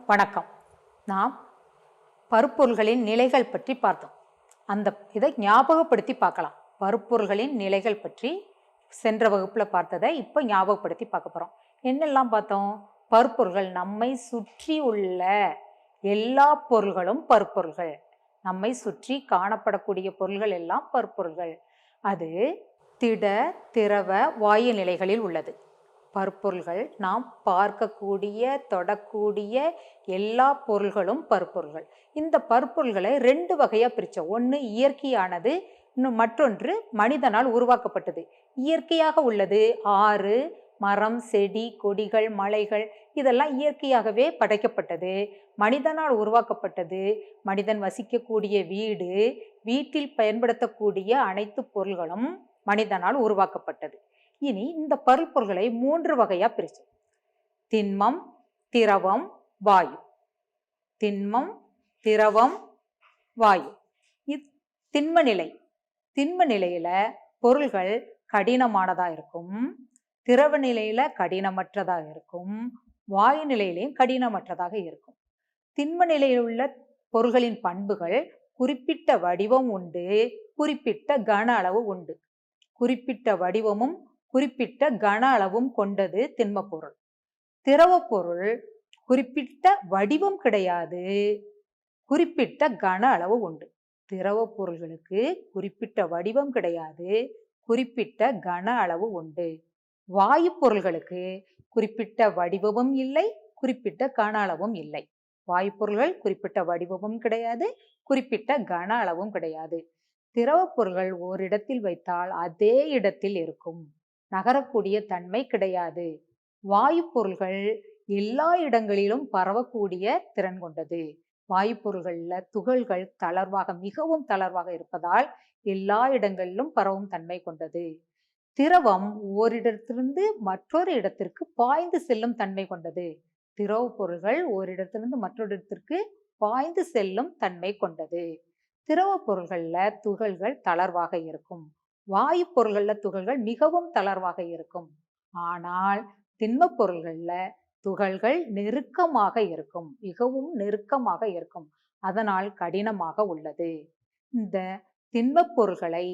வணக்கம். நாம் பருப்பொருள்களின் நிலைகள் பற்றி பார்த்தோம். அந்த இதை ஞாபகப்படுத்தி பார்க்கலாம். பருப்பொருள்களின் நிலைகள் பற்றி சென்ற வகுப்புல பார்த்ததை இப்போ ஞாபகப்படுத்தி பார்க்க போறோம். என்னெல்லாம் பார்த்தோம்? பருப்பொருள்கள் நம்மை சுற்றி உள்ள எல்லா பொருள்களும் பருப்பொருள்கள். நம்மை சுற்றி காணப்படக்கூடிய பொருள்கள் எல்லாம் பருப்பொருள்கள். அது திட திரவ வாயு நிலைகளில் உள்ளது. பருப்பொருள்கள் நாம் பார்க்கக்கூடிய தொடக்கூடிய எல்லா பொருள்களும் பருப்பொருள்கள் இந்த பருப்பொருள்களை ரெண்டு வகையாக பிரித்தோம் ஒன்று இயற்கையானது இன்னும் மற்றொன்று மனிதனால் உருவாக்கப்பட்டது. இயற்கையாக உள்ளது. ஆறு மரம் செடி கொடிகள் மலைகள் இதெல்லாம் இயற்கையாகவே படைக்கப்பட்டது. மனிதனால் உருவாக்கப்பட்டது. மனிதன் வசிக்கக்கூடிய வீடு வீட்டில் பயன்படுத்தக்கூடிய அனைத்து பொருள்களும் மனிதனால் உருவாக்கப்பட்டது. இனி இந்த பருப்பொருள்களை மூன்று வகையா பிரிச்சு. திண்மம் திரவம் வாயு. திண்மம் திரவம் வாயு. திண்ம நிலை திண்ம நிலையில பொருள்கள் கடினமானதா இருக்கும். திரவ நிலையில கடினமற்றதா இருக்கும். வாயு நிலையிலையும் கடினமற்றதாக இருக்கும். திண்ம நிலையில் உள்ள பொருள்களின் பண்புகள் குறிப்பிட்ட வடிவம் உண்டு குறிப்பிட்ட கன அளவு உண்டு. குறிப்பிட்ட வடிவமும் குறிப்பிட்ட கன அளவும் கொண்டது திண்மப்பொருள் திரவப்பொருள் திரவ பொருள் குறிப்பிட்ட வடிவம் கிடையாது. குறிப்பிட்ட கன அளவு உண்டு. திரவ பொருள்களுக்கு குறிப்பிட்ட வடிவம் கிடையாது. குறிப்பிட்ட கன அளவு உண்டு. வாயு பொருள்களுக்கு குறிப்பிட்ட வடிவமும் இல்லை குறிப்பிட்ட கன அளவும் இல்லை. வாயு பொருள்கள் குறிப்பிட்ட வடிவமும் கிடையாது குறிப்பிட்ட கன அளவும் கிடையாது. திரவ பொருள்கள் ஓரிடத்தில் வைத்தால் அதே இடத்தில் இருக்கும். நகரக்கூடிய தன்மை கிடையாது. வாயு பொருள்கள் எல்லா இடங்களிலும் பரவக்கூடிய திறன் கொண்டது. வாயு பொருள்கள்ல துகள்கள் தளர்வாக மிகவும் தளர்வாக இருப்பதால் எல்லா இடங்களிலும் பரவும் தன்மை கொண்டது. திரவம் ஓரிடத்திலிருந்து மற்றொரு இடத்திற்கு பாய்ந்து செல்லும் தன்மை கொண்டது. திரவ பொருள்கள் ஓரிடத்திலிருந்து மற்றொரு இடத்திற்கு பாய்ந்து செல்லும் தன்மை கொண்டது. திரவ பொருள்கள்ல துகள்கள் தளர்வாக இருக்கும். வாயு பொருள்கள்ல துகள்கள் மிகவும் தளர்வாக இருக்கும். ஆனால் திண்ம பொருள்கள்ல துகள்கள் நெருக்கமாக இருக்கும். மிகவும் நெருக்கமாக இருக்கும். அதனால் கடினமாக உள்ளது. இந்த திண்ம பொருள்களை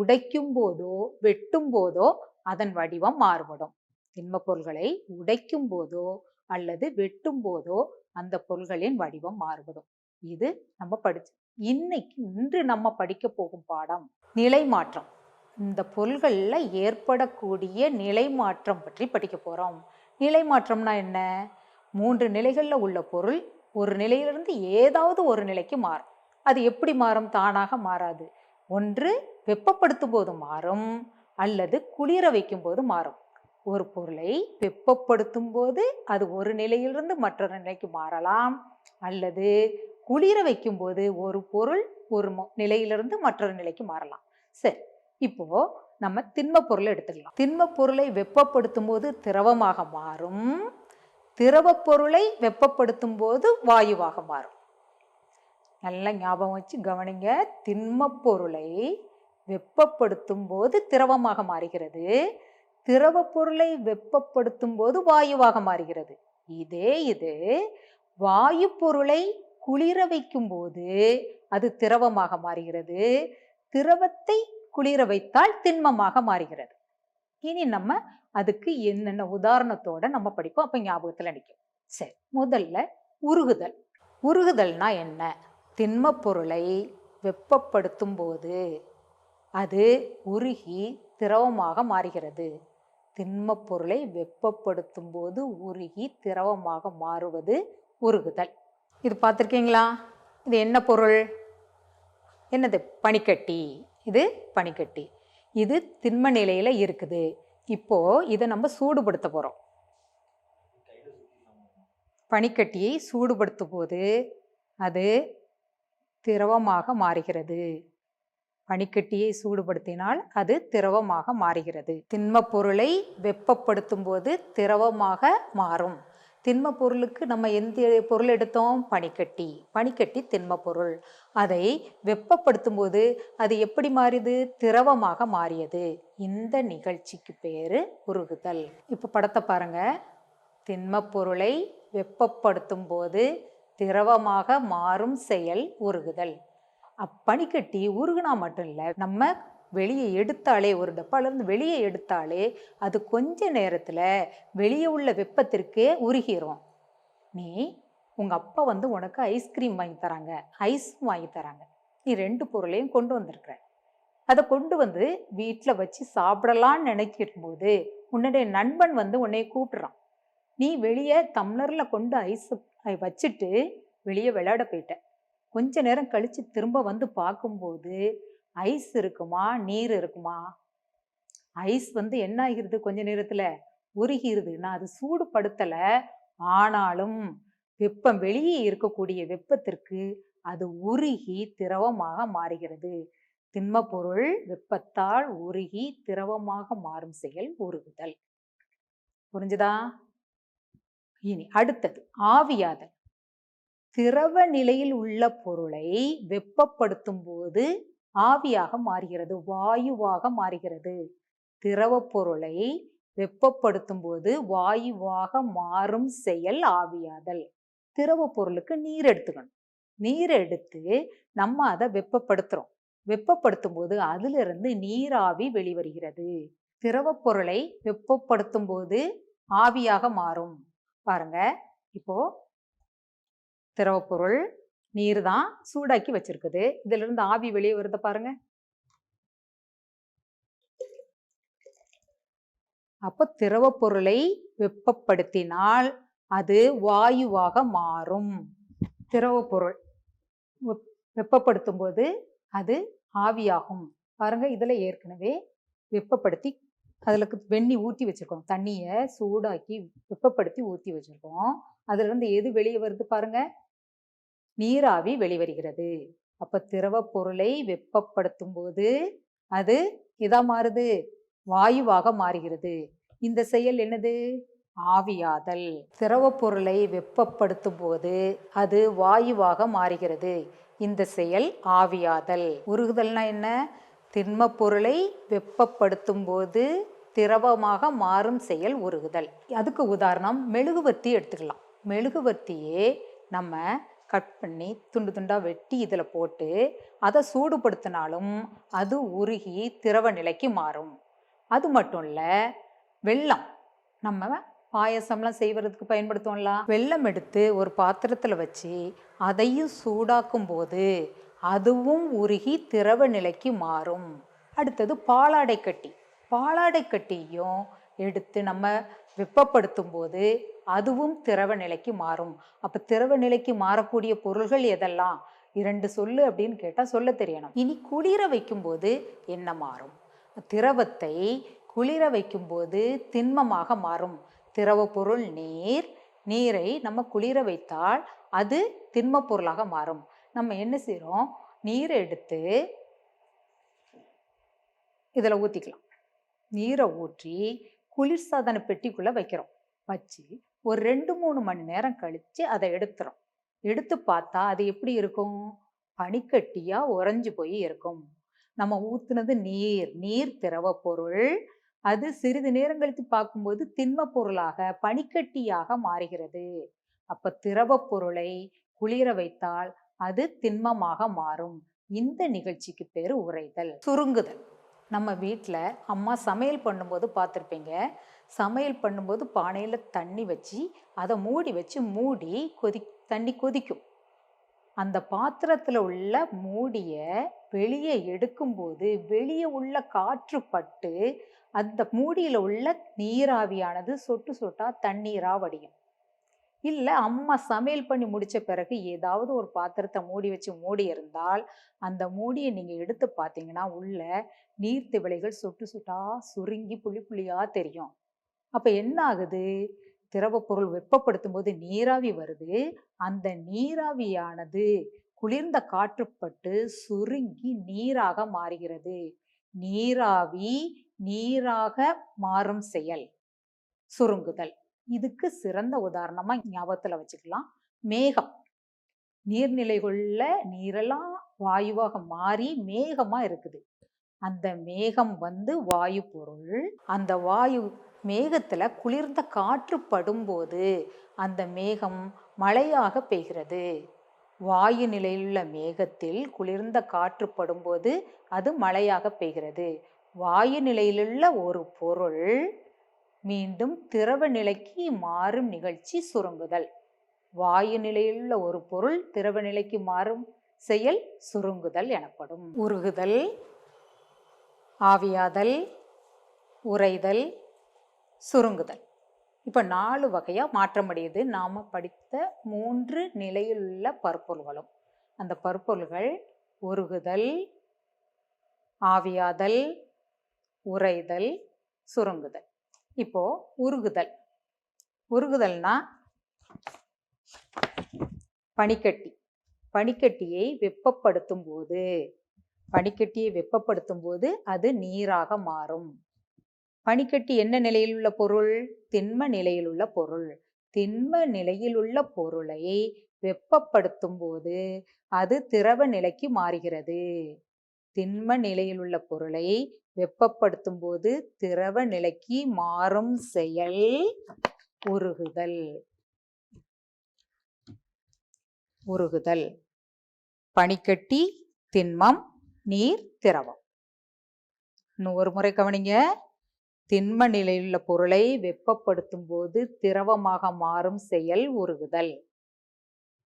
உடைக்கும் போதோ வெட்டும் போதோ அதன் வடிவம் மாறுபடும். திண்ம பொருள்களை உடைக்கும் போதோ அல்லது வெட்டும் போதோ அந்த பொருள்களின் வடிவம் மாறுபடும். இது நம்ம படிச்சு இன்னைக்கு இன்று நம்ம படிக்க போகும் பாடம். நிலை மாற்றம் இந்த பொருள்களில் ஏற்படக்கூடிய நிலை மாற்றம் பற்றி படிக்க போகிறோம் நிலை மாற்றம்னா என்ன? மூன்று நிலைகளில் உள்ள பொருள் ஒரு நிலையிலிருந்து ஏதாவது ஒரு நிலைக்கு மாறும். அது எப்படி மாறும்? தானாக மாறாது. ஒன்று வெப்பப்படுத்தும் போது மாறும் அல்லது குளிர வைக்கும் போது மாறும். ஒரு பொருளை வெப்பப்படுத்தும் போது அது ஒரு நிலையிலிருந்து மற்றொரு நிலைக்கு மாறலாம். அல்லது குளிர வைக்கும் போது ஒரு பொருள் ஒரு நிலையிலிருந்து மற்றொரு நிலைக்கு மாறலாம். சரி. இப்போ நம்ம திண்ம பொருளை எடுத்துக்கலாம். திண்ம பொருளை வெப்பப்படுத்தும் போது திரவமாக மாறும். திரவ பொருளை வெப்பப்படுத்தும் போது வாயுவாக மாறும். நல்லா ஞாபகம் வச்சு கவனிங்க. திண்ம பொருளை வெப்பப்படுத்தும் போது திரவமாக மாறுகிறது. திரவ பொருளை வெப்பப்படுத்தும் போது வாயுவாக மாறுகிறது. இதே இது வாயு பொருளை குளிர வைக்கும் போது அது திரவமாக மாறுகிறது. திரவத்தை குளிர வைத்தால் திண்மமாக மாறுகிறது. இனி நம்ம அதுக்கு என்னென்ன உதாரணத்தோட நம்ம படிப்போம் அப்ப ஞாபகத்துல நிற்கும் சரி முதல்ல உருகுதல். உருகுதல்னா என்ன? திண்ம பொருளை வெப்பப்படுத்தும் போது அது உருகி திரவமாக மாறுகிறது. திண்ம பொருளை வெப்பப்படுத்தும் போது உருகி திரவமாக மாறுவது உருகுதல். இது பார்த்துருக்கீங்களா? இது என்ன பொருள்? என்னது? பனிக்கட்டி. இது பனிக்கட்டி. இது திண்ம நிலையில் இருக்குது. இப்போது இதை நம்ம சூடுபடுத்த போகிறோம் பனிக்கட்டியை சூடுபடுத்தும் போது அது திரவமாக மாறுகிறது. பனிக்கட்டியை சூடுபடுத்தினால் அது திரவமாக மாறுகிறது. திண்ம பொருளை வெப்பப்படுத்தும் போது திரவமாக மாறும். திண்ம பொருளுக்கு நம்ம எந்த பொருள் எடுத்தோம்? பனிக்கட்டி. பனிக்கட்டி திண்ம பொருள் அதை வெப்பப்படுத்தும் போது அது எப்படி மாறியது? திரவமாக மாறியது. இந்த நிகழ்ச்சிக்கு பேரு உருகுதல். இப்போ படத்தை பாருங்க. திண்ம பொருளை வெப்பப்படுத்தும் போது திரவமாக மாறும் செயல் உருகுதல். அப்பனிக்கட்டி உருகுனா மட்டும் இல்லை நம்ம வெளியே எடுத்தாலே ஒரு டப்பாலேருந்து வெளியே எடுத்தாலே அது கொஞ்ச நேரத்தில் வெளியே உள்ள வெப்பத்திற்கே உருகிரும். நீ உங்கள் அப்பா வந்து உனக்கு ஐஸ்கிரீம் வாங்கி தராங்க. ஐஸும் வாங்கி தராங்க. நீ ரெண்டு பொருளையும் கொண்டு வந்திருக்கிற. அதை கொண்டு வந்து வீட்டில் வச்சு சாப்பிடலான்னு நினைக்கும் போது உன்னுடைய நண்பன் வந்து உன்னை கூப்பிட்றான். நீ வெளியே தம்ளரில் கொண்டு ஐஸ் வச்சுட்டு வெளியே விளையாட போயிட்ட. கொஞ்ச நேரம் கழித்து திரும்ப வந்து பார்க்கும்போது ஐஸ் இருக்குமா? நீர் இருக்குமா? ஐஸ் வந்து என்ன ஆகிறது கொஞ்ச நேரத்தில்? உருகிருது. நான் அது சூடுபடுத்தலை. ஆனாலும் வெப்பம் வெளியே இருக்கக்கூடிய வெப்பத்திற்கு அது உருகி திரவமாக மாறுகிறது. திண்ம பொருள் வெப்பத்தால் உருகி திரவமாக மாறும் செயல் உருகுதல். புரிஞ்சுதா? இனி அடுத்தது. ஆவியாதல். திரவ நிலையில் உள்ள பொருளை வெப்பப்படுத்தும் போது ஆவியாக மாறுகிறது வாயுவாக மாறுகிறது. திரவ பொருளை வெப்பப்படுத்தும் போது வாயுவாக மாறும் செயல் ஆவியாதல். திரவ பொருளுக்கு நீர் எடுத்துக்கணும். நீர் எடுத்து நம்ம அதை வெப்பப்படுத்துறோம். வெப்பப்படுத்தும் போது அதிலிருந்து நீராவி வெளிவருகிறது. திரவ பொருளை வெப்பப்படுத்தும் போது ஆவியாக மாறும். பாருங்க இப்போ திரவ பொருள் நீர் தான் சூடாக்கி வச்சிருக்குது. இதுல இருந்து ஆவி வெளியே வருத பாருங்க. அப்போ திரவ பொருளை வெப்பப்படுத்தினால் அது வாயுவாக மாறும். திரவ பொருள் வெப்- வெப்பப்படுத்தும் போது அது ஆவியாகும். பாருங்க இதில் ஏற்கனவே வெப்பப்படுத்தி அதில் வெண்ணி ஊற்றி வச்சுருக்கோம். தண்ணியை சூடாக்கி வெப்பப்படுத்தி ஊற்றி வச்சிருக்கோம். அதுலேருந்து எது வெளியே வருது பாருங்கள் நீராவி வெளிவருகிறது. அப்ப திரவ பொருளை வெப்பப்படுத்தும் போது அது இதா மாறுது? வாயுவாக மாறுகிறது. இந்த செயல் என்னது? ஆவியாதல். திரவ பொருளை வெப்பப்படுத்தும் போது அது வாயுவாக மாறுகிறது. இந்த செயல் ஆவியாதல். உருகுதல்னா என்ன? திண்ம பொருளை வெப்பப்படுத்தும் போது திரவமாக மாறும் செயல் உருகுதல். அதுக்கு உதாரணம் மெழுகுவர்த்தி எடுத்துக்கலாம். மெழுகுவர்த்தியே நம்ம கட் பண்ணி துண்டு துண்டாக வெட்டி இதில் போட்டு அதை சூடுபடுத்தினாலும் அது உருகி திரவ நிலைக்கு மாறும். அது மட்டும் இல்லை வெல்லம். நம்ம பாயசம்லாம் செய்வதுக்கு பயன்படுத்துவோம்ல? வெல்லம் எடுத்து ஒரு பாத்திரத்தில் வச்சு அதையும் சூடாக்கும் போது அதுவும் உருகி திரவ நிலைக்கு மாறும். அடுத்தது பாலாடை கட்டி. பாலாடை கட்டியும் எடுத்து நம்ம வெப்பப்படுத்தும் போது அதுவும் திரவ நிலைக்கு மாறும். அப்போ திரவ நிலைக்கு மாறக்கூடிய பொருள்கள் எதெல்லாம்? இரண்டு சொல்லு அப்படின்னு கேட்டால் சொல்ல தெரியணும். இனி குளிர வைக்கும்போது என்ன மாறும்? திரவத்தை குளிர வைக்கும்போது திண்மமாக மாறும். திரவ பொருள் நீர் நீரை நம்ம குளிர வைத்தால் அது திண்ம பொருளாக மாறும். நம்ம என்ன செய்கிறோம் நீரை எடுத்து இதில் ஊற்றிக்கலாம் நீரை ஊற்றி குளிர்சாதன பெட்டிக்குள்ளே வைக்கிறோம். வச்சு ஒரு ரெண்டு மூணு மணி நேரம் கழித்து அதை எடுத்துரும். எடுத்து பார்த்தா அது எப்படி இருக்கும்? பனிக்கட்டியாக உறைஞ்சு போய் இருக்கும். நம்ம ஊத்துனது நீர் நீர் திரவ பொருள். அது சிறிது நேரம் கழித்து பார்க்கும்போது திண்ம பொருளாக பனிக்கட்டியாக மாறுகிறது. அப்ப திரவ பொருளை குளிர வைத்தால் அது திண்மமாக மாறும். இந்த நிகழ்ச்சிக்கு பேரு உறைதல். சுருங்குதல். நம்ம வீட்டில் அம்மா சமையல் பண்ணும்போது பார்த்துருப்பீங்க. சமையல் பண்ணும்போது பானையில் தண்ணி வச்சு அதை மூடி வச்சு மூடி கொதி தண்ணி கொதிக்கும். அந்த பாத்திரத்தில் உள்ள மூடியை வெளியே எடுக்கும்போது வெளியே உள்ள காற்று பட்டு அந்த மூடியில் உள்ள நீராவியானது சொட்டு சொட்டாக தண்ணீராக வடியும். இல்லை அம்மா சமையல் பண்ணி முடித்த பிறகு ஏதாவது ஒரு பாத்திரத்தை மூடி வச்சு மூடி இருந்தால் அந்த மூடியை நீங்கள் எடுத்து பார்த்தீங்கன்னா உள்ள நீர்த்திவளைகள் சொட்டு சொட்டாக சுருங்கி புளி புளியாக தெரியும். அப்போ என்ன ஆகுது? திரவப்பொருள் வெப்பப்படுத்தும் போது நீராவி வருது. அந்த நீராவியானது குளிர்ந்த காற்றுப்பட்டு சுருங்கி நீராக மாறுகிறது. நீராவி நீராக மாறும் செயல். சுருங்குதல். இதுக்கு சிறந்த உதாரணமா ஞாபகத்துல வச்சுக்கலாம். மேகம். நீர்நிலைகுள்ள நீரெல்லாம் வாயுவாக மாறி மேகமா இருக்குது. அந்த மேகம் வந்து வாயு பொருள். அந்த வாயு மேகத்தில் குளிர்ந்த காற்று படும்போது அந்த மேகம் மழையாக பெய்கிறது. வாயு நிலையிலுள்ள மேகத்தில் குளிர்ந்த காற்று படும்போது அது மழையாக பெய்கிறது. வாயு நிலையிலுள்ள ஒரு பொருள் மீண்டும் திரவ நிலைக்கு மாறும் நிகழ்ச்சி சுருங்குதல். வாயு நிலையிலுள்ள ஒரு பொருள் திரவ நிலைக்கு மாறும் செயல் சுருங்குதல் எனப்படும். உருகுதல் ஆவியாதல் உறைதல் சுருங்குதல். இப்போ நாலு வகையாக மாற்றமடையுது. நாம் படித்த மூன்று நிலையில் உள்ள அந்த பற்பொருள்கள் உருகுதல் ஆவியாதல் உறைதல் சுருங்குதல். இப்போ உருகுதல். உருகுதல்னா பனிக்கட்டி. பனிக்கட்டியை வெப்பப்படுத்தும் போது பனிக்கட்டியை வெப்பப்படுத்தும் போது அது நீராக மாறும். பனிக்கட்டி என்ன நிலையில் உள்ள பொருள்? திண்ம நிலையில் உள்ள பொருள். திண்ம நிலையில் உள்ள பொருளை வெப்பப்படுத்தும் போது அது திரவ நிலைக்கு மாறுகிறது. திண்ம நிலையில் உள்ள பொருளை வெப்பப்படுத்தும் போது திரவ நிலைக்கு மாறும் செயல் உருகுதல். உருகுதல். பனிக்கட்டி திண்மம் நீர் திரவம். இன்னும் ஒரு முறை கவனிங்க. திண்ம நிலையுள்ள பொருளை வெப்பப்படுத்தும் போது திரவமாக மாறும் செயல் உருகுதல்.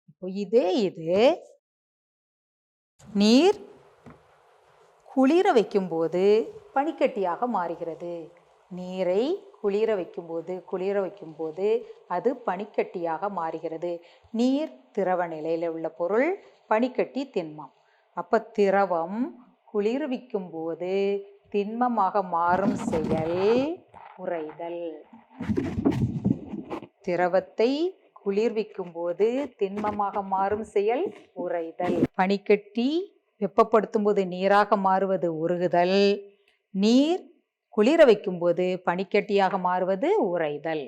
இப்போ இதே இது நீர் குளிர வைக்கும்போது பனிக்கட்டியாக மாறுகிறது. நீரை குளிர வைக்கும்போது குளிர வைக்கும்போது அது பனிக்கட்டியாக மாறுகிறது. நீர் திரவ நிலையில் உள்ள பொருள் பனிக்கட்டி திண்மம். அப்போ திரவம் குளிர்விக்கும் போது திண்மமாக மாறும் செயல் உறைதல். திரவத்தை குளிர்விக்கும் போது திண்மமாக மாறும் செயல் உறைதல். பனிக்கட்டி வெப்பப்படுத்தும் போது நீராக மாறுவது உருகுதல். நீர் குளிர வைக்கும்போது பனிக்கட்டியாக மாறுவது உறைதல்.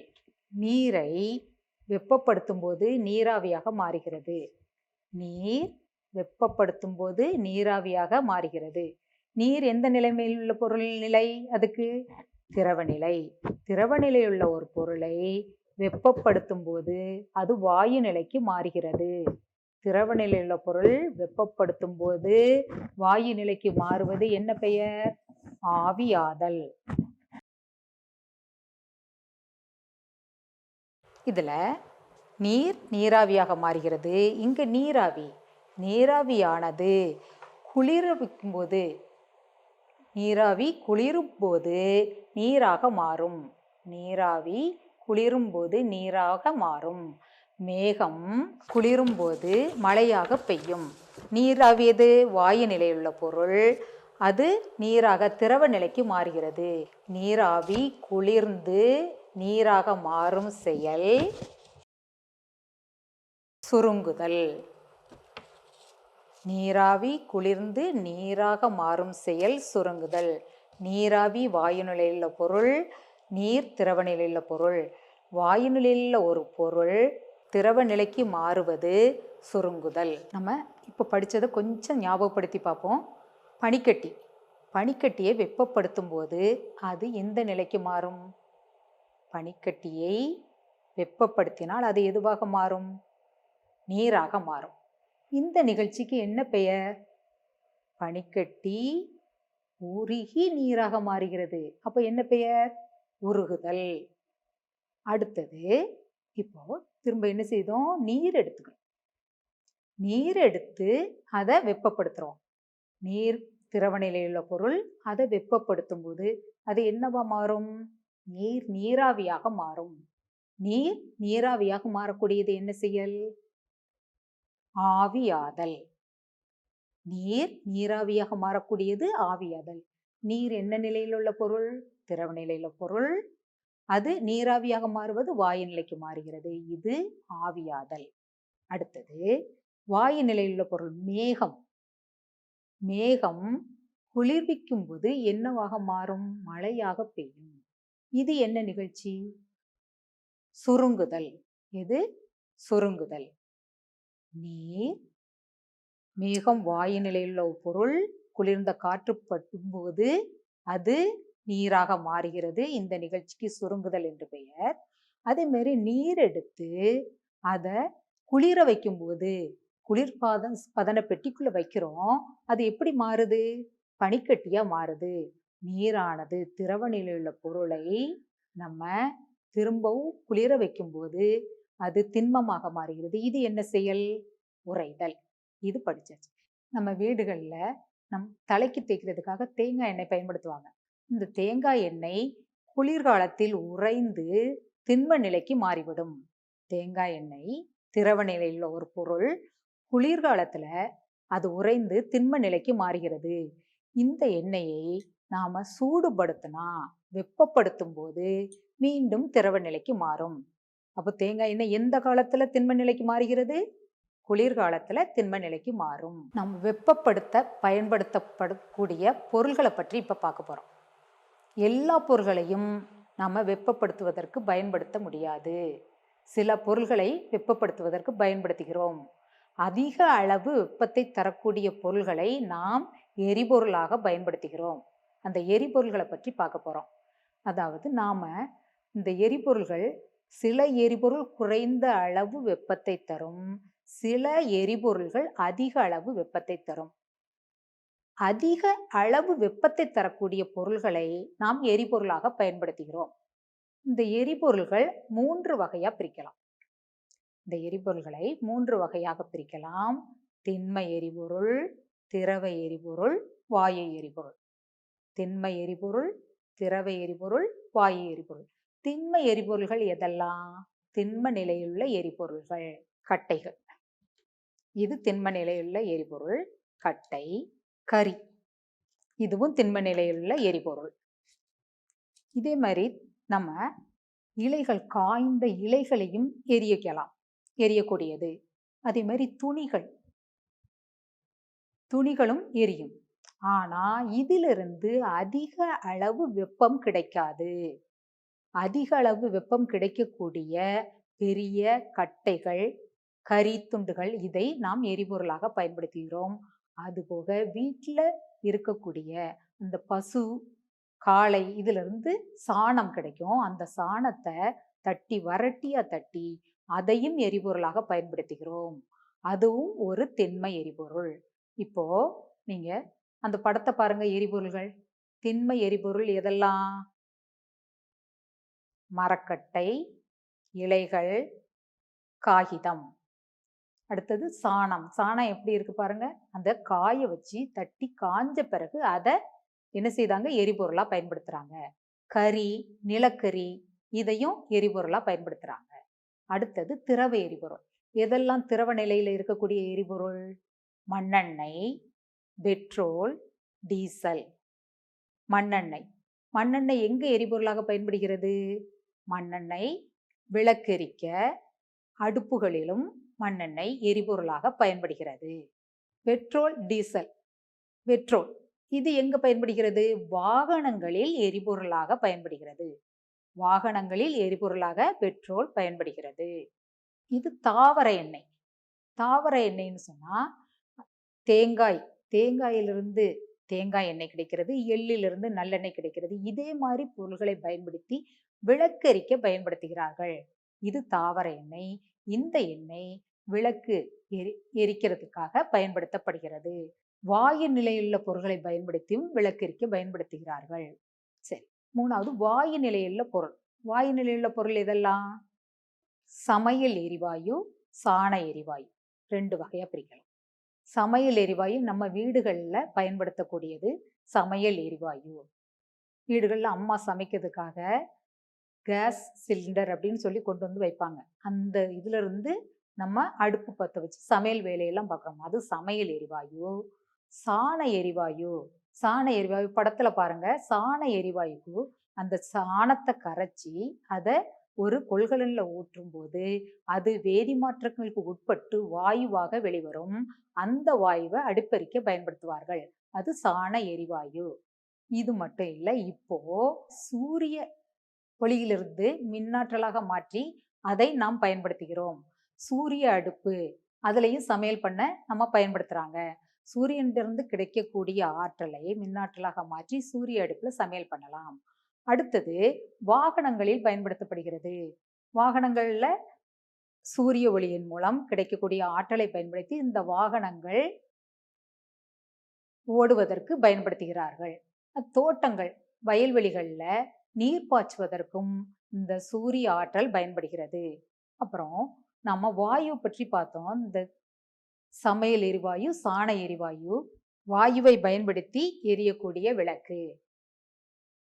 நீரை வெப்பப்படுத்தும் போது நீராவியாக மாறுகிறது. நீர் வெப்பப்படுத்தும் போது நீராவியாக மாறுகிறது. நீர் எந்த நிலைமையில் உள்ள பொருள் நிலை? அதுக்கு திரவநிலை திரவநிலையுள்ள ஒரு பொருளை வெப்பப்படுத்தும் போது அது வாயு நிலைக்கு மாறுகிறது. திரவ நிலையுள்ள பொருள் வெப்பப்படுத்தும் போது வாயு நிலைக்கு மாறுவது என்ன பெயர்? ஆவியாதல். இதில் நீர் நீராவியாக மாறுகிறது. இங்கே நீராவி நீராவியானது குளிர வைக்கும்போது நீராவி குளிரும் போது நீராக மாறும். நீராவி குளிரும் போது நீராக மாறும். மேகம் குளிரும் போது மழையாக பெய்யும். நீராவி எது வாயு நிலையுள்ள பொருள். அது நீராக திரவ நிலைக்கு மாறுகிறது. நீராவி குளிர்ந்து நீராக மாறும் செயல். சுருங்குதல். நீராவி குளிர்ந்து நீராக மாறும் செயல் சுருங்குதல். நீராவி வாயு நிலையுள்ள பொருள் நீர் திரவ நிலையுள்ள பொருள். வாயு நிலையுள்ள ஒரு பொருள் திரவ நிலைக்கு மாறுவது சுருங்குதல். நம்ம இப்போ படித்ததை கொஞ்சம் ஞாபகப்படுத்தி பார்ப்போம். பனிக்கட்டி. பனிக்கட்டியை வெப்பப்படுத்தும் போது அது எந்த நிலைக்கு மாறும்? பனிக்கட்டியை வெப்பப்படுத்தினால் அது எதுவாக மாறும்? நீராக மாறும். இந்த நிகழ்ச்சிக்கு என்ன பெயர்? பனிக்கட்டி உருகி நீராக மாறுகிறது. அப்போ என்ன பெயர்? உருகுதல். அடுத்தது இப்போ திரும்ப என்ன செய்தோம்? நீர் எடுத்துக்கிறோம். நீர் எடுத்து அதை வெப்பப்படுத்துகிறோம் நீர் திரவ நிலையுள்ள பொருள் அதை வெப்பப்படுத்தும் போது அது என்னவா மாறும்? நீர் நீராவியாக மாறும். நீர் நீராவியாக மாறக்கூடியது என்ன செயல்? ஆவியாதல் நீர் நீராவியாக மாறக்கூடியது ஆவியாதல் நீர் என்ன நிலையில் உள்ள பொருள்? திரவ நிலையில பொருள். அது நீராவியாக மாறுவது வாயு நிலைக்கு மாறுகிறது. இது ஆவியாதல் அடுத்தது வாயு நிலையில் உள்ள பொருள் மேகம். மேகம் குளிர்விக்கும் போது என்னவாக மாறும்? மழையாக பெய்யும். இது என்ன நிகழ்ச்சி? சுருங்குதல். இது சுருங்குதல். நீர் மேகம் வாயு நிலையிலுள்ள ஒரு பொருள் குளிர்ந்த காற்று பட்டும்போது அது நீராக மாறுகிறது. இந்த நிகழ்ச்சிக்கு சுருங்குதல் என்று பெயர். அதே மாதிரி நீர் எடுத்து அதை குளிர வைக்கும்போது குளிர்பாத பதன பெட்டிக்குள்ள வைக்கிறோம். அது எப்படி மாறுது? பனிக்கட்டியா மாறுது. நீரானது திரவ நிலையுள்ள பொருளை நம்ம திரும்பவும் குளிர வைக்கும்போது அது திண்மமாக மாறுகிறது. இது என்ன செயல்? உறைதல். இது படிச்சாச்சு. நம்ம வீடுகளில் நம் தலைக்கு தேய்க்கிறதுக்காக தேங்காய் எண்ணெய் பயன்படுத்துவாங்க. இந்த தேங்காய் எண்ணெய் குளிர்காலத்தில் உறைந்து திண்ம நிலைக்கு மாறிவிடும். தேங்காய் எண்ணெய் திரவ நிலையில் ஒரு பொருள் குளிர்காலத்தில் அது உறைந்து திண்ம நிலைக்கு மாறுகிறது. இந்த எண்ணெயை நாம் சூடுபடுத்தினா வெப்பப்படுத்தும் போது மீண்டும் திரவ நிலைக்கு மாறும். அப்போ தேங்காய் எண்ணெய் எந்த காலத்தில் திண்ம நிலைக்கு மாறுகிறது? குளிர்காலத்தில் திண்ம நிலைக்கு மாறும். நம்ம வெப்பப்படுத்த பயன்படுத்தப்படக்கூடிய பொருள்களை பற்றி இப்போ பார்க்க போகிறோம் எல்லா பொருள்களையும் நாம் வெப்பப்படுத்துவதற்கு பயன்படுத்த முடியாது. சில பொருள்களை வெப்பப்படுத்துவதற்கு பயன்படுத்துகிறோம். அதிக அளவு வெப்பத்தை தரக்கூடிய பொருள்களை நாம் எரிபொருளாக பயன்படுத்துகிறோம். அந்த எரிபொருள்களை பற்றி பார்க்க போகிறோம் அதாவது நாம் இந்த எரிபொருள்கள் சில எரிபொருள் குறைந்த அளவு வெப்பத்தை தரும். சில எரிபொருள்கள் அதிக அளவு வெப்பத்தை தரும். அதிக அளவு வெப்பத்தை தரக்கூடிய பொருள்களை நாம் எரிபொருளாக பயன்படுத்துகிறோம். இந்த எரிபொருள்கள் மூன்று வகையா பிரிக்கலாம். இந்த எரிபொருள்களை மூன்று வகையாக பிரிக்கலாம். திண்ம எரிபொருள் திரவ எரிபொருள் வாயு எரிபொருள். திண்ம எரிபொருள் திரவ எரிபொருள் வாயு எரிபொருள். திண்ம எரிபொருள்கள் எதெல்லாம்? திண்ம நிலையுள்ள எரிபொருள்கள் கட்டைகள். இது திண்ம நிலையுள்ள எரிபொருள் கட்டை கறி. இதுவும் திண்ம நிலையுள்ள எரிபொருள். இதே மாதிரி நம்ம இலைகள் காய்ந்த இலைகளையும் எரியக்கலாம். எரியக்கூடியது. அதே மாதிரி துணிகள். துணிகளும் எரியும். ஆனா இதிலிருந்து அதிக அளவு வெப்பம் கிடைக்காது. அதிக அளவு வெப்பம் கிடைக்கக்கூடிய பெரிய கட்டைகள் கரி துண்டுகள் இதை நாம் எரிபொருளாக பயன்படுத்துகிறோம். அதுபோக வீட்டில் இருக்கக்கூடிய அந்த பசு காளை இதிலிருந்து சாணம் கிடைக்கும். அந்த சாணத்தை தட்டி வறட்டியா தட்டி அதையும் எரிபொருளாக பயன்படுத்துகிறோம். அதுவும் ஒரு திண்ம எரிபொருள். இப்போ நீங்க அந்த படத்தை பாருங்க எரிபொருள்கள். திண்ம எரிபொருள் எதெல்லாம்? மரக்கட்டை இலைகள் காகிதம். அடுத்தது சாணம். சாணம் எப்படி இருக்கு பாருங்க. அந்த காய வச்சு தட்டி காஞ்ச பிறகு அதை என்ன செய்தாங்க? எரிபொருளாக பயன்படுத்துகிறாங்க கறி நிலக்கரி இதையும் எரிபொருளாக பயன்படுத்துகிறாங்க அடுத்தது திரவ எரிபொருள். எதெல்லாம் திரவ நிலையில் இருக்கக்கூடிய எரிபொருள்? மண்ணெண்ணெய் பெட்ரோல் டீசல். மண்ணெண்ணெய். மண்ணெண்ணெய் எங்கே எரிபொருளாக பயன்படுகிறது? மண்ணெண்ணெய் விளக்கெரிக்க அடுப்புகளிலும் மண்ணெண்ணெய் எரிபொருளாக பயன்படுகிறது. Petrol diesel petrol. இது எங்க பயன்படுகிறது? வாகனங்களில் எரிபொருளாக பயன்படுகிறது. வாகனங்களில் எரிபொருளாக பெட்ரோல் பயன்படுகிறது. இது தாவர எண்ணெய். தாவர எண்ணெய்னு சொன்னா தேங்காய். தேங்காயிலிருந்து தேங்காய் எண்ணெய் கிடைக்கிறது. எள்ளிலிருந்து நல்லெண்ணெய் கிடைக்கிறது. இதே மாதிரி பொருள்களை பயன்படுத்தி விளக்கரிக்க பயன்படுத்துகிறார்கள். இது தாவர எண்ணெய் இந்த எண்ணெய் விளக்கு எரி எரிக்கிறதுக்காக பயன்படுத்தப்படுகிறது. வாயு நிலையுள்ள பொருட்களை பயன்படுத்தியும் விளக்கரிக்க பயன்படுத்துகிறார்கள். சரி மூணாவது வாயு நிலையுள்ள பொருள். வாயு நிலையுள்ள பொருள் இதெல்லாம் சமையல் எரிவாயு சாண எரிவாயு. ரெண்டு வகையா பிரிக்கலாம். சமையல் எரிவாயு நம்ம வீடுகளில் பயன்படுத்தக்கூடியது சமையல் எரிவாயு. வீடுகளில் அம்மா சமைக்கிறதுக்காக கேஸ் சிலிண்டர் அப்படின்னு சொல்லி கொண்டு வந்து வைப்பாங்க. அந்த இதுல இருந்து நம்ம அடுப்பு பற்ற வச்சு சமையல் வேலையெல்லாம் பார்க்குறோம் அது சமையல் எரிவாயு சாண எரிவாயு. சாண எரிவாயு படத்துல பாருங்க. சாண எரிவாயுக்கு அந்த சாணத்தை கரைச்சி அதை ஒரு கொள்கலனில் ஊற்றும் போது அது வேதி மாற்றங்களுக்கு உட்பட்டு வாயுவாக வெளிவரும். அந்த வாயுவை அடுப்பெருக்க பயன்படுத்துவார்கள். அது சாண எரிவாயு. இது மட்டும் இல்லை இப்போ சூரிய ஒளியிலிருந்து மின்னாற்றலாக மாற்றி அதை நாம் பயன்படுத்துகிறோம். சூரிய அடுப்பு அதுலேயும் சமையல் பண்ண நம்ம பயன்படுத்துறாங்க. சூரியனிலிருந்து கிடைக்கக்கூடிய ஆற்றலை மின்னாற்றலாக மாற்றி சூரிய அடுப்பில் சமையல் பண்ணலாம். அடுத்தது வாகனங்களில் பயன்படுத்தப்படுகிறது. வாகனங்களில் சூரிய ஒளியின் மூலம் கிடைக்கக்கூடிய ஆற்றலை பயன்படுத்தி இந்த வாகனங்கள் ஓடுவதற்கு பயன்படுத்துகிறார்கள். தோட்டங்கள் வயல்வெளிகளில் நீர் பாய்ச்சுவதற்கும் இந்த சூரிய ஆற்றல் பயன்படுகிறது. அப்புறம் நம்ம வாயு பற்றி பார்த்தோம். இந்த சமையல் எரிவாயு சாண எரிவாயு வாயுவை பயன்படுத்தி எரியக்கூடிய விளக்கு.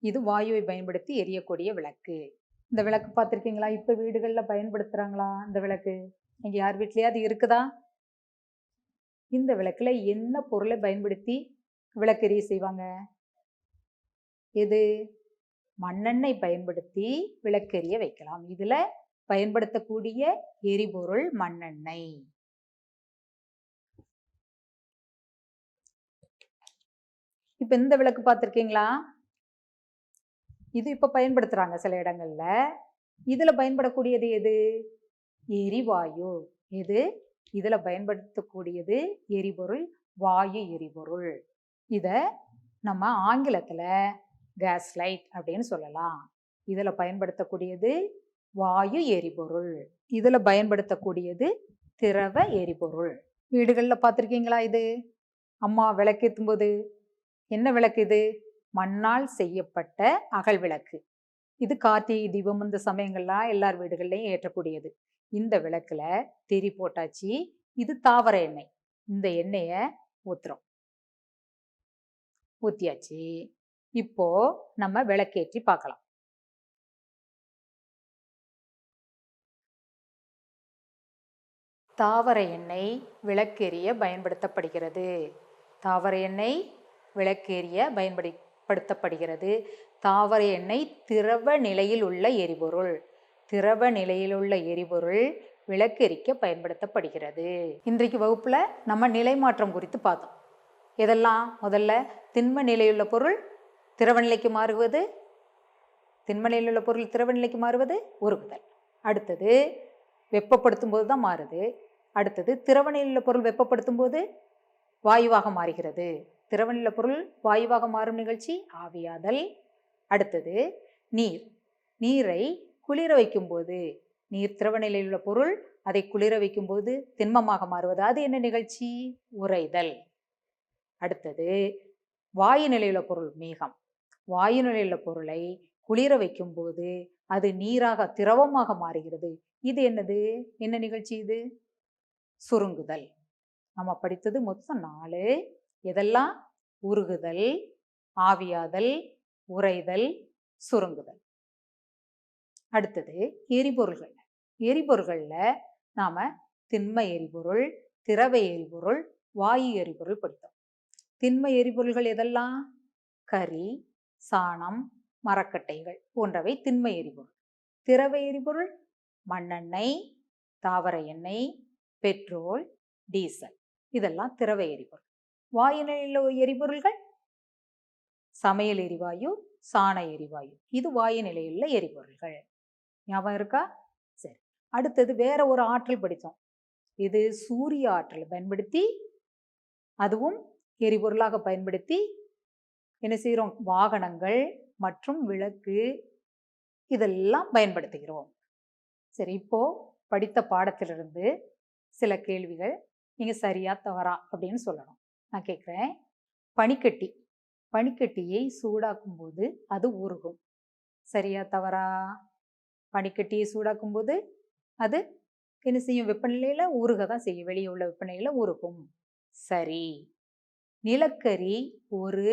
இது வாயுவை பயன்படுத்தி எரியக்கூடிய விளக்கு. இந்த விளக்கு பார்த்துருக்கீங்களா? இப்போ வீடுகளில் பயன்படுத்துகிறாங்களா இந்த விளக்கு? இங்கே யார் வீட்லேயாவது இருக்குதா? இந்த விளக்கில் என்ன பொருளை பயன்படுத்தி விளக்கெரிய செய்வாங்க? எது? மண்ணெண்ணெய் பயன்படுத்தி விளக்கெரிய வைக்கலாம். இதுல பயன்படுத்தக்கூடிய எரிபொருள் மண்ணெண்ணெய். இப்ப இந்த விளக்கு பார்த்துருக்கீங்களா? இது இப்ப பயன்படுத்துறாங்க சில இடங்கள்ல. இதுல பயன்படக்கூடியது எது? எரிவாயு. எது? இதுல பயன்படுத்தக்கூடியது எரிபொருள் வாயு எரிபொருள். இத நம்ம ஆங்கிலத்துல கேஸ் லைட் அப்படின்னு சொல்லலாம். இதில் பயன்படுத்தக்கூடியது வாயு எரிபொருள். இதில் பயன்படுத்தக்கூடியது திரவ எரிபொருள். வீடுகளில் பார்த்துருக்கீங்களா இது? அம்மா விளக்கேற்றும் போது என்ன விளக்கு இது? மண்ணால் செய்யப்பட்ட அகல் விளக்கு. இது கார்த்திகை தீபம் இந்த சமயங்கள்லாம் எல்லார் வீடுகள்லையும் ஏற்றக்கூடியது. இந்த விளக்குல திரி போட்டாச்சு. இது தாவர எண்ணெய். இந்த எண்ணெயை ஊத்துறோம். ஊத்தியாச்சு. இப்போ நம்ம விளக்கேற்றி பார்க்கலாம். தாவர எண்ணெய் விளக்கெரிய பயன்படுத்தப்படுகிறது. தாவர எண்ணெய் விளக்கேறிய பயன்படுத்தப்படுகிறது தாவர எண்ணெய் திரவ நிலையில் உள்ள எரிபொருள். திரவ நிலையில் உள்ள எரிபொருள் விளக்கெரிக்க பயன்படுத்தப்படுகிறது. இன்றைக்கு வகுப்பில் நம்ம நிலை மாற்றம் குறித்து பார்த்தோம். எதெல்லாம்? முதல்ல திண்ம நிலையுள்ள பொருள் திறவநிலைக்கு மாறுவது? திண்மநிலையில் உள்ள பொருள் திரவநிலைக்கு மாறுவது? உருகுதல் அடுத்தது வெப்பப்படுத்தும் போது தான் மாறுது. அடுத்தது திரவநிலையில் உள்ள பொருள் வெப்பப்படுத்தும் போது வாயுவாக மாறுகிறது. திரவநில பொருள் வாயுவாக மாறும் நிகழ்ச்சி ஆவியாதல். அடுத்தது நீர். நீரை குளிர வைக்கும்போது நீர் திரவநிலையில் உள்ள பொருள் அதை குளிர வைக்கும்போது திண்மமாக மாறுவது. அது என்ன நிகழ்ச்சி? உறைதல். அடுத்தது வாயு நிலையுள்ள பொருள் மேகம். வாயு பொருளை குளிர வைக்கும் போது அது நீராக திரவமாக மாறுகிறது. இது என்னது? என்ன நிகழ்ச்சி இது? சுருங்குதல். நம்ம படித்தது மொத்தம் நாலு. எதெல்லாம்? உருகுதல் ஆவியாதல் உறைதல் சுருங்குதல். அடுத்தது எரிபொருள்கள். எரிபொருள்களில் நாம் திண்ம எரிபொருள் திரவ எரிபொருள் வாயு எரிபொருள் படித்தோம். திண்ம எரிபொருள்கள் எதெல்லாம்? கரி சாணம் மரக்கட்டைகள் போன்றவை திண்ம எரிபொருள். திரவ எரிபொருள் மண்ணெண்ணெய் தாவர எண்ணெய் பெட்ரோல் டீசல் இதெல்லாம் திரவ எரிபொருள். வாயுநிலையில் எரிபொருள்கள்? சமையல் எரிவாயு சாண எரிவாயு இது வாயு நிலையுள்ள எரிபொருள்கள். ஞாபகம் இருக்கா? சரி. அடுத்தது வேற ஒரு ஆற்றல் படித்தோம். இது சூரிய ஆற்றலை பயன்படுத்தி அதுவும் எரிபொருளாக பயன்படுத்தி என்ன செய்கிறோம் வாகனங்கள் மற்றும் விளக்கு இதெல்லாம் பயன்படுத்துகிறோம். சரி இப்போ படித்த பாடத்திலிருந்து சில கேள்விகள் நீங்கள் சரியா தவறா அப்படின்னு சொல்லணும். நான் கேட்குறேன். பனிக்கட்டி. பனிக்கட்டியை சூடாக்கும் போது அது உருகும். சரியா தவறா? பனிக்கட்டியை சூடாக்கும் போது அது என்ன செய்யும்? வெப்பநிலையில் உருக தான் செய்யும். வெளியே உள்ள வெப்பநிலையில் உருகும். சரி. நிலக்கரி ஒரு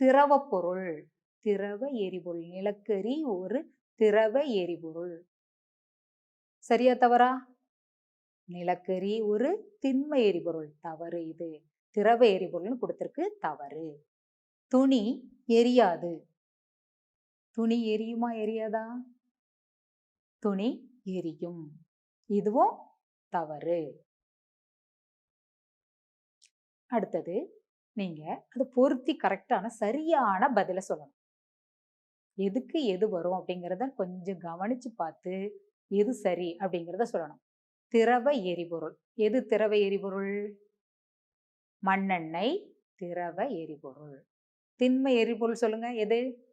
திரவ பொருள் திரவ எரிபொருள் நிலக்கரி ஒரு திரவ எரிபொருள். சரியா தவறா? நிலக்கரி ஒரு திண்ம எரிபொருள். தவறு இது. திரவ எரிபொருள்னு கொடுத்துருக்கு தவறு. துணி எரியாது. துணி எரியுமா எரியாதா? துணி எரியும். இதுவும் தவறு. அடுத்தது நீங்க அதை பொருத்தி கரெக்டான சரியான பதிலை சொல்லணும். எதுக்கு எது வரும் அப்படிங்கிறத கொஞ்சம் கவனிச்சு பார்த்து எது சரி அப்படிங்கிறத சொல்லணும். திரவ எரிபொருள். எது திரவ எரிபொருள்? மண்ணெண்ணெய் திரவ எரிபொருள். திண்ம எரிபொருள் சொல்லுங்க. எது?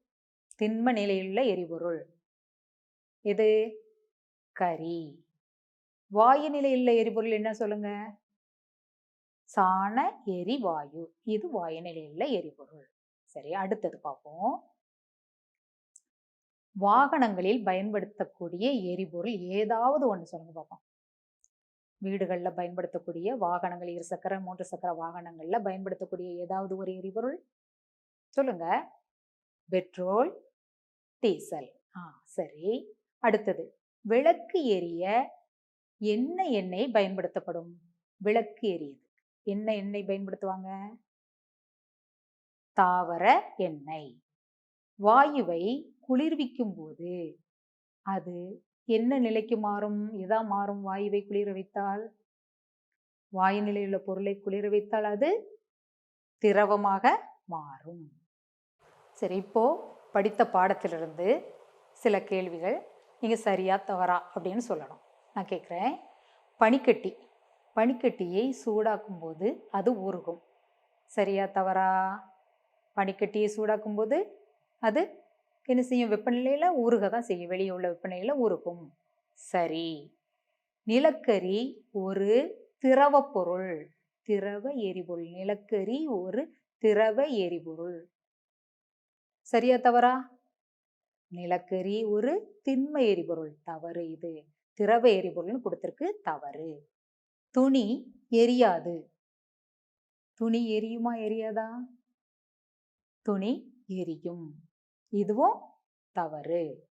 திண்ம நிலையுள்ள எரிபொருள். எது? கரி. வாயு நிலையுள்ள எரிபொருள் என்ன சொல்லுங்க? சாண எரிவாயு. இது வாயு உள்ள எரிபொருள். சரி அடுத்தது பார்ப்போம். வாகனங்களில் பயன்படுத்தக்கூடிய எரிபொருள் ஏதாவது ஒன்று சொல்லுங்க பார்ப்போம். வீடுகளில் பயன்படுத்தக்கூடிய வாகனங்கள் இரு சக்கர மூன்று சக்கர வாகனங்களில் பயன்படுத்தக்கூடிய ஏதாவது ஒரு எரிபொருள்? சொல்லுங்க. Petrol diesel. ஆ சரி. அடுத்தது விளக்கு எரிய என்ன எண்ணெய் பயன்படுத்தப்படும்? விளக்கு எரியுது. என்ன எண்ணெய் பயன்படுத்துவாங்க? தாவர எண்ணெய். வாயுவை குளிர்விக்கும் போது அது என்ன நிலைக்கு மாறும்? எதா மாறும்? வாயுவை குளிர வைத்தால்? வாயு நிலையில் உள்ள பொருளை குளிர வைத்தால் அது திரவமாக மாறும். சரி இப்போ படித்த பாடத்திலிருந்து சில கேள்விகள் நீங்கள் சரியா தவறா அப்படின்னு சொல்லணும். நான் கேட்குறேன் பனிக்கட்டி. பனிக்கட்டியை சூடாக்கும் போது அது உருகும். சரியா தவறா? பனிக்கட்டியை சூடாக்கும் போது அது என்ன செய்யும்? வெப்பநிலையில் உருக தான் செய்யும். வெளியே உள்ள வெப்பநிலையில் உருகும். சரி. நிலக்கரி ஒரு திரவ பொருள் திரவ எரிபொருள். நிலக்கரி ஒரு திரவ எரிபொருள். சரியா தவறா? நிலக்கரி ஒரு திண்ம எரிபொருள். தவறு இது. திரவ எரிபொருள்னு கொடுத்துருக்கு தவறு. துணி எரியாது. துணி எரியுமா எரியாதா? துணி எரியும். இதுவும் தவறு.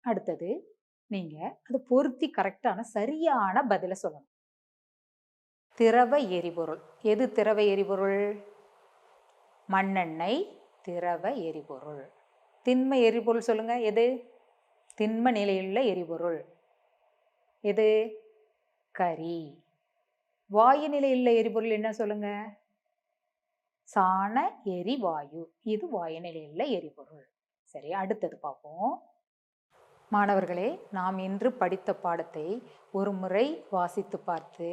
அடுத்தது நீங்க அது பொருத்தி கரெக்டான சரியான பதில சொல்லணும். திரவ எரிபொருள். எது திரவ எரிபொருள்? மண்ணெண்ணெய் திரவ எரிபொருள். திண்ம எரிபொருள் சொல்லுங்க எது? திண்ம நிலையுள்ள எரிபொருள். எது கரி வாயு இல்லை எரிபொருள் என்ன சொல்லுங்க? சாண எரிவாயு இது வாயு இல்லை எரிபொருள். சரி அடுத்தது பார்ப்போம். மாணவர்களே நாம் இன்று படித்த பாடத்தை ஒரு முறை வாசித்து பார்த்து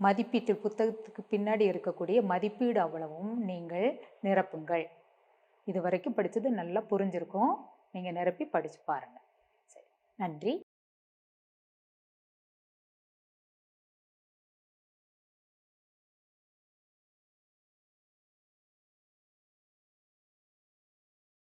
மதிப்பீட்டு புத்தகத்துக்கு பின்னாடி இருக்கக்கூடிய மதிப்பீடு அவ்வளவும் நீங்கள் நிரப்புங்கள். இது வரைக்கும் படித்தது நல்லா புரிஞ்சிருக்கும். நீங்கள் நிரப்பி படித்து பாருங்கள் சரி நன்றி.